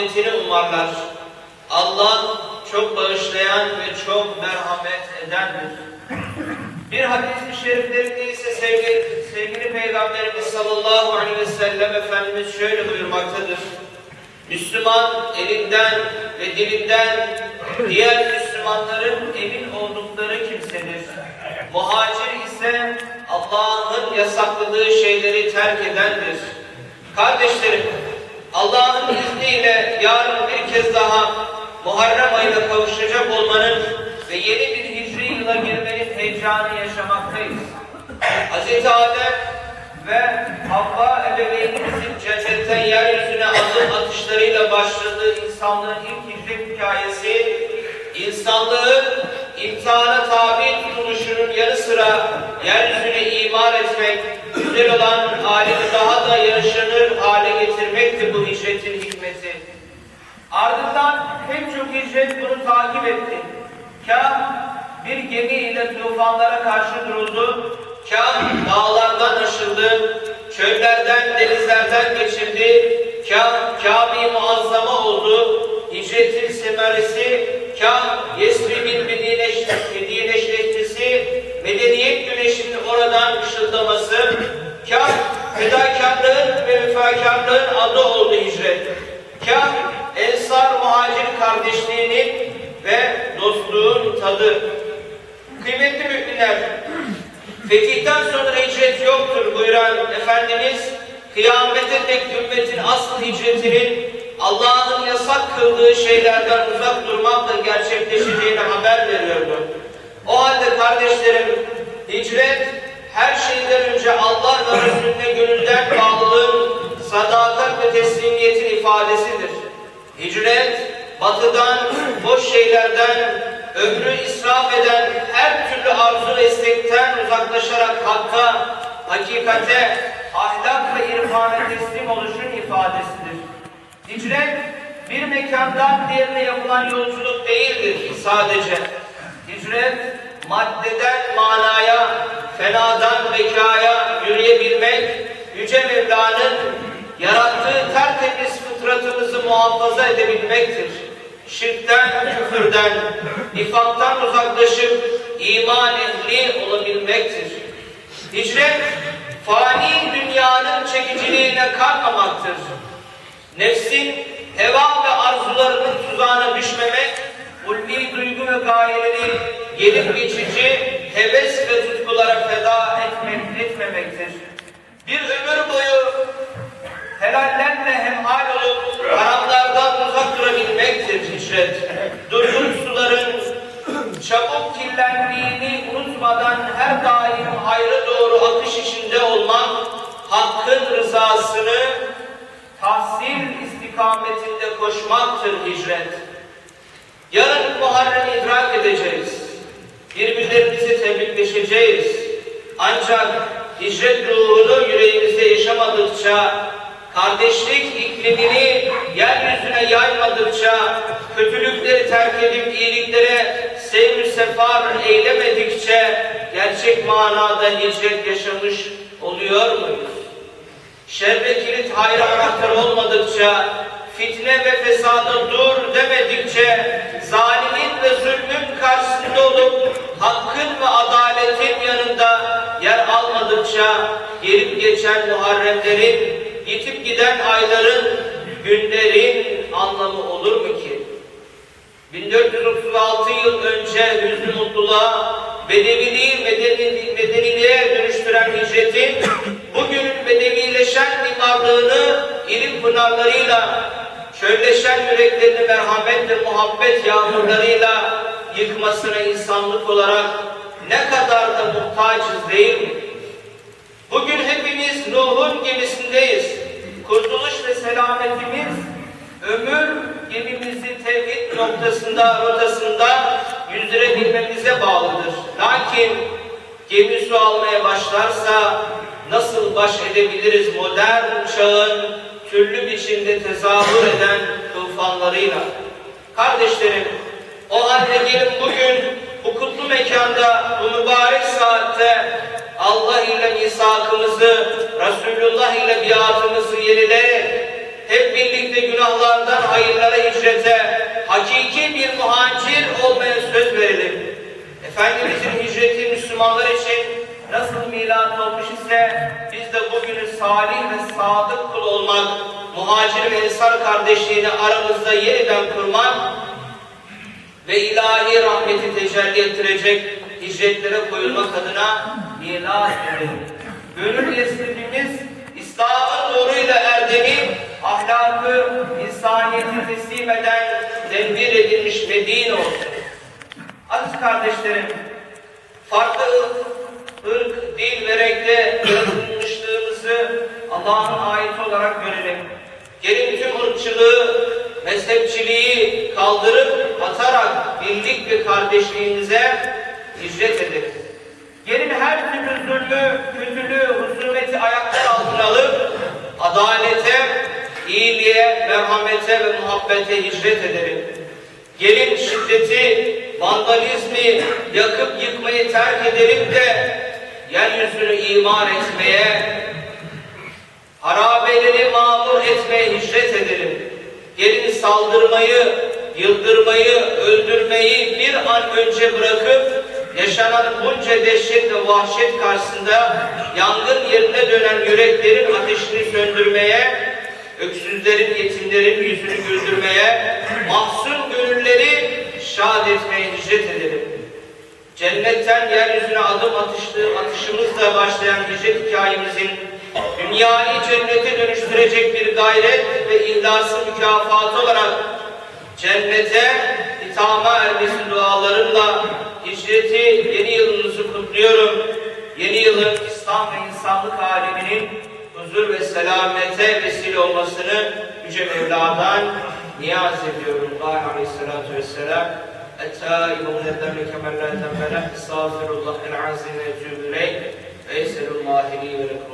Rahmetini umarlar. Allah çok bağışlayan ve çok merhamet edendir. Bir hadis-i şeriflerinde ise sevgili, sevgili Peygamberimiz sallallahu aleyhi ve sellem Efendimiz şöyle buyurmaktadır. Müslüman elinden ve dilinden diğer Müslümanların emin oldukları kimsedir. Muhacir ise Allah'ın yasakladığı şeyleri terk edendir. Kardeşlerim, Allah'ın izniyle yarın bir kez daha Muharrem ayına kavuşacak olmanın ve yeni bir hicri yıla girmenin heyecanı yaşamaktayız. Hz. Adem ve Havva ebeveynimizin cennetten yeryüzüne adım atışlarıyla başladığı insanlığın ilk hicret hikayesi, insanlığın imtihana tabi tutuluşunun yanı sıra yeryüzüne imar etmek, güzel olan alemi daha da yaşanır hale getirmekti bu hicretin hikmeti. Ardından pek çok hicret bunu takip etti. Kâh bir gemi ile tufanlara karşı duruldu, kâh dağlardan aşıldı, çöllerden, denizlerden geçildi, kâh Kâb-i Muazzama oldu, hicretin semeresi, kâh Yesrib'in güneşinin oradan ışıldaması, kâh fedakarlığın ve vefakarlığın adı oldu hicret. Kâh Ensar muhacir kardeşliğinin ve dostluğun tadı. Kıymetli müminler, fetihten sonra hicret yoktur buyuran Efendimiz, kıyamete dek ümmetin asıl hicretinin Allah'ın yasak kıldığı şeylerden uzak durmakla gerçekleşeceğine haber veriyordu. O halde kardeşlerim, hicret her şeyden önce Allah ve Resulüne gönülden bağlılığın, sadakat ve teslimiyetin ifadesidir. Hicret, batıdan, boş şeylerden, ömrü israf eden her türlü arzu ve istekten uzaklaşarak hakka, hakikate, ahlak ve irfana teslim oluşun ifadesidir. Hicret, bir mekandan diğerine yapılan yolculuk değildir sadece. Hicret, maddeden manaya, fenadan bekaya yürüyebilmek, Yüce Mevla'nın yarattığı tertemiz fıtratımızı muhafaza edebilmektir. Şirkten, küfürden, nifaktan uzaklaşıp iman ehli olabilmektir. Hicret, fani dünyanın çekiciliğine kalmamaktır. Nefsin heva ve arzularının tuzağına düşmemek, ulvi duygu ve gayeleri gelip geçici heves ve tutkulara feda etmek, etmemektir. Bir ömür boyu helallerle hemhal olup haramlardan uzak durabilmektir hicret. Durgun suların çabuk kirlendiğini unutmadan her daim hayra doğru akış içinde olmak, hakkın rızasını tahsil istikametinde koşmaktır hicret. Yarın Muharrem'i idrak edeceğiz. Birbirlerimizi tebrikleşeceğiz. Ancak hicret ruhunu yüreğimizde yaşamadıkça, kardeşlik iklimini yeryüzüne yaymadıkça, kötülükleri terk edip iyiliklere sevr sefar eylemedikçe, gerçek manada hicret yaşamış oluyor muyuz? Şerre kilit hayra anahtar olmadıkça, fitne ve fesada dur demedikçe, zalimin ve zulmün karşısında olup, hakkın ve adaletin yanında yer almadıkça, gelip geçen Muharremlerin, yitip giden ayların, günlerin anlamı olur mu ki? 1436 yıl önce hüznü mutluluğa, bedeviliği medeni, medeniliğe dönüştüren hicretin, bugünün bedevileşen mimarlığını ilim pınarlarıyla, çölleşen yüreklerini merhamet ve muhabbet yağmurlarıyla yıkmasına insanlık olarak ne kadar da muhtacız değil mi? Bugün hepimiz Nuh'un gemisindeyiz. Kurtuluş ve selametimiz ömür gemimizi tevhid noktasında, rotasında yüzdürebilmemize bağlıdır. Lakin gemi su almaya başlarsa nasıl baş edebiliriz modern çağın türlü biçimde tezahür eden tufanlarıyla? Kardeşlerim, o halde gelin bugün bu kutlu mekanda, bu mübarek saatte Allah ile misakımızı, Resulullah ile biatımızı yenileyerek hep birlikte günahlardan hayırlara hicrete, hakiki bir muhacir olmaya söz verelim. Efendimizin hicreti Müslümanlar için nasıl milat olmuş ise biz de bugünü salih ve sadık kul olmak, muhacir ve ensar kardeşliğini aramızda yeniden kurmak ve ilahi rahmeti tecelli ettirecek hicretlere koyulmak adına milat edelim. Gönül esnetimiz İslam'ın nuruyla erdemi, ahlakı, insaniyeti teslim eden tenvir edilmiş Medine olsun. Aziz kardeşlerim, farklı ırk, dil ve renkte yaratılmışlığımızı Allah'ın ayeti olarak görelim. Gelin tüm ırkçılığı, mezhepçiliği kaldırıp atarak birlik ve kardeşliğimize hicret edelim. Gelin her türlü zulmü, kötülüğü, husumeti ayaklar altına alıp adalete, iyiliğe, merhamete ve muhabbete hicret edelim. Gelin şiddeti, vandalizmi yakıp yıkmayı terk edelim de yeryüzünü imar etmeye, harabeleri mamur etmeye hicret edelim. Gelin saldırmayı, yıldırmayı, öldürmeyi bir an önce bırakıp yaşanan bunca dehşet ve vahşet karşısında yangın yerine dönen yüreklerin ateşini söndürmeye, öksüzlerin, yetimlerin yüzünü güldürmeye, mahzun gönülleri şad etmeye hicret edelim. Cennetten yeryüzüne adım atıştığı atışımızla başlayan hicret hikayemizin dünyayı cennete dönüştürecek bir gayret ve ihlasın mükafatı olarak cennete hitama ermesi dualarımla hicreti yeni yılınızı kutluyorum. Yeni yılın İslam ve insanlık aleminin huzur ve selamete vesile olmasını Yüce Mevla'dan niyaz ediyorum. Allah Aleyhisselatü Vesselam التائب من الذنب كمن لا ذنب له استغفر الله العظيم واتوب اليه ويسال الله لي ولكم